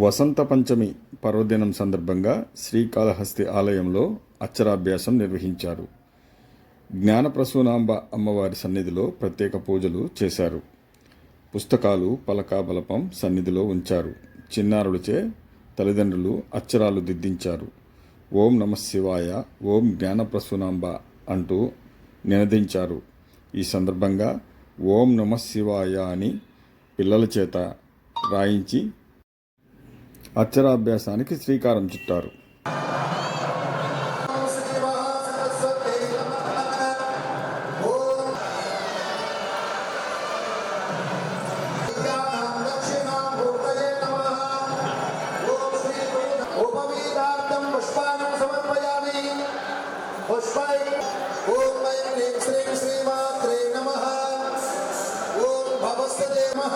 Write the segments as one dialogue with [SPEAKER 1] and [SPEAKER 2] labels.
[SPEAKER 1] వసంత పంచమి పర్వదినం సందర్భంగా శ్రీకాళహస్తి ఆలయంలో అక్షరాభ్యాసం నిర్వహించారు. జ్ఞానప్రసూనాంబ అమ్మవారి సన్నిధిలో ప్రత్యేక పూజలు చేశారు. పుస్తకాలు పలక బలపం సన్నిధిలో ఉంచారు. చిన్నారులచే తల్లిదండ్రులు అక్షరాలు దిద్దించారు. ఓం నమ శివాయ ఓం జ్ఞానప్రసూనాంబ అంటూ నినదించారు. ఈ సందర్భంగా ఓం నమ శివాయ అని పిల్లల చేత రాయించి అక్షరాభ్యాసానికి శ్రీకారం చుట్టారు
[SPEAKER 2] उपवीतार्थं पुष्पाणं समर्पयामि पुष्पाय ॐ ऐं ह्रीं श्रीं श्रीमात्रे नमः ॐ भवस्य देवः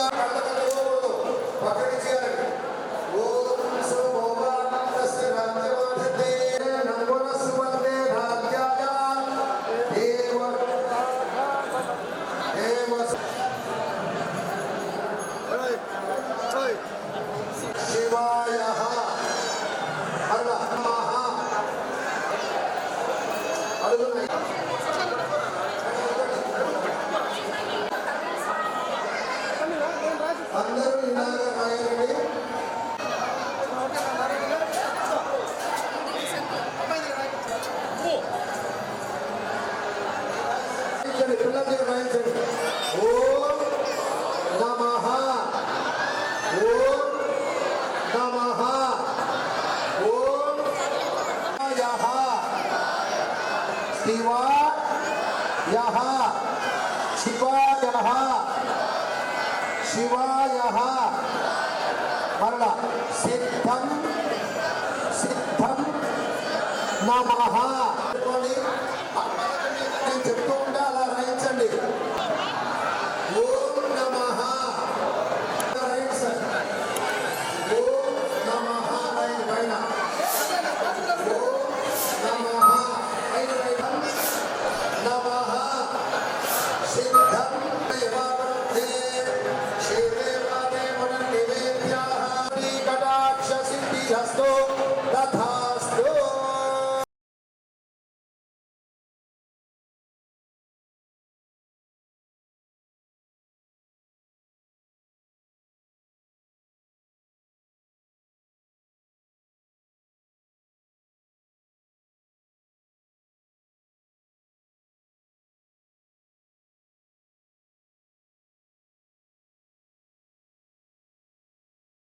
[SPEAKER 2] రాయించండి పిల్లల దగ్గర రాయించండి ఓం నమః ఓం నమః ఓం యః శివాయః శివాయః శివాయః మరణ సిద్ధం సిద్ధం నమః అనుకోండి.